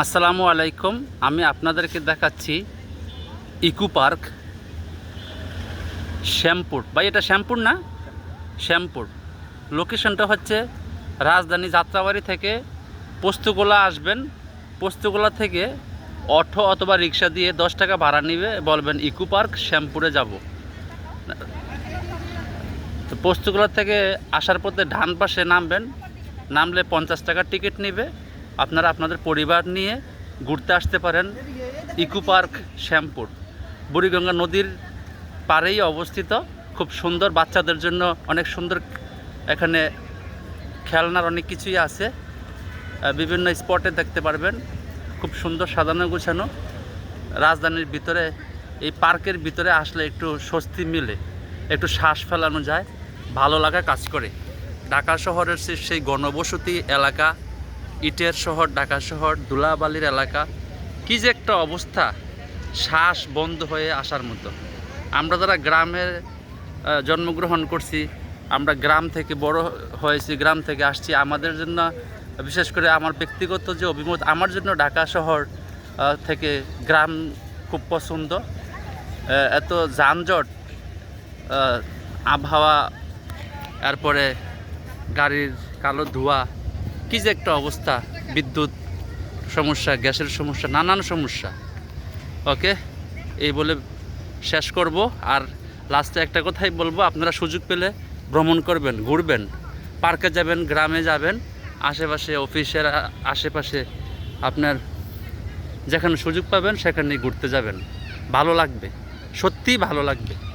আসসালামু আলাইকুম আমি আপনাদেরকে দেখাচ্ছি ইকো পার্ক। শ্যামপুর। ভাই, এটা শ্যামপুর না? শ্যামপুর। লোকেশনটা হচ্ছে রাজধানী যাত্রাবাড়ি থেকে পোস্তগোলা আসবেন। পোস্তগোলা থেকে অটো অথবা রিক্সা দিয়ে দশ টাকা ভাড়া নিবে, বলবেন ইকো পার্ক, শ্যামপুরে যাব। তো পোস্তগোলা থেকে আসার পথে ডান পাশে নামবেন। নামলে পঞ্চাশ টাকার টিকিট নেবে। আপনারা আপনাদের পরিবার নিয়ে ঘুরতে আসতে পারেন ইকো পার্ক, শ্যামপুর। বুড়িগঙ্গা নদীর পাড়েই অবস্থিত। খুব সুন্দর বাচ্চাদের জন্য অনেক সুন্দর এখানে খেলনার অনেক কিছুই আছে। বিভিন্ন স্পটে দেখতে পারবেন। খুব সুন্দর সাজানো গোছানো। রাজধানীর ভিতরে, এই পার্কের ভিতরে আসলে একটু স্বস্তি মিলে। একটু শ্বাস ফেলানো যায়, ভালো লাগা কাজ করে। ঢাকা শহরের সেই গণবসতি এলাকা, ইটের শহর, ঢাকা শহর দুলাবালির এলাকা, কি যে একটা অবস্থা, শ্বাস বন্ধ হয়ে আসার মতো। আমরা যারা গ্রামে জন্মগ্রহণ করছি, আমরা গ্রাম থেকে বড় হয়েছি, গ্রাম থেকে আসছি, আমাদের জন্য, বিশেষ করে আমার ব্যক্তিগত যে অভিমত, আমার জন্য ঢাকা শহর থেকে গ্রাম খুব পছন্দ। এত যানজট আবহাওয়া, এরপরে গাড়ির কালো ধোঁয়া, কী যে একটা অবস্থা, বিদ্যুৎ সমস্যা, গ্যাসের সমস্যা, নানান সমস্যা। ওকে এই বলে শেষ করব। আর লাস্টে একটা কথাই বলব, আপনারা সুযোগ পেলে ভ্রমণ করবেন, ঘুরবেন, পার্কে যাবেন, গ্রামে যাবেন, আশেপাশে অফিসের আশেপাশে আপনার যেখানে সুযোগ পাবেন সেখানেই ঘুরতে যাবেন। ভালো লাগবে, সত্যিই ভালো লাগবে।